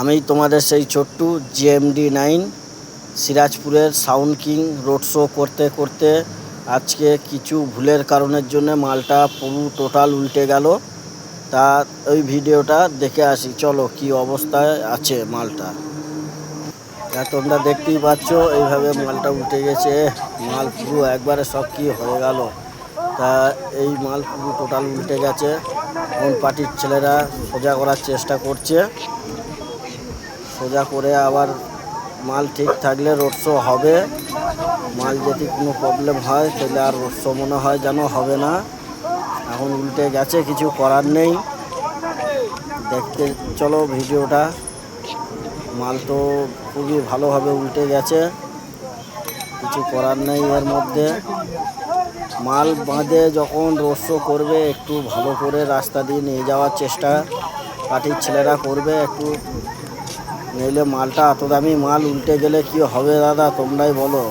আমি তোমাদের সেই ছোট্টু জিএমডি নাইন, সিরাজপুরের সাউন্ড কিং রোড শো করতে করতে আজকে কিছু ভুলের কারণের জন্য মালটা পুরো টোটাল উল্টে গেল। তা ওই ভিডিওটা দেখে আসি, চলো কি অবস্থায় আছে মালটা। তা তোমরা দেখতেই পাচ্ছ, এইভাবে মালটা উল্টে গেছে, মাল পুরো একবারে সব কি হয়ে গেল। তা এই মাল পুরো টোটাল উল্টে গেছে, কোন পার্টির ছেলেরা সোজা করার চেষ্টা করছে। সোজা করে আবার মাল ঠিক থাকলে রোড শো হবে। মাল যদি কোনো প্রবলেম হয়, তাহলে আর রোড শো মনে হয় যেন হবে না। এখন উল্টে গেছে, কিছু করার নেই। দেখতে, চলো ভিডিওটা। মাল তো খুবই ভালোভাবে উল্টে গেছে। কিছু করার নেই এর মধ্যে। মাল বাঁধে যখন রোড শো করবে, একটু ভালো করে রাস্তা দিয়ে নিয়ে যাওয়ার চেষ্টা। পার্টির ছেলেরা করবে, একটু নইলে মালটা এত দামি মাল উল্টে গেলে কি হবে দাদা? তোমরাই বলো।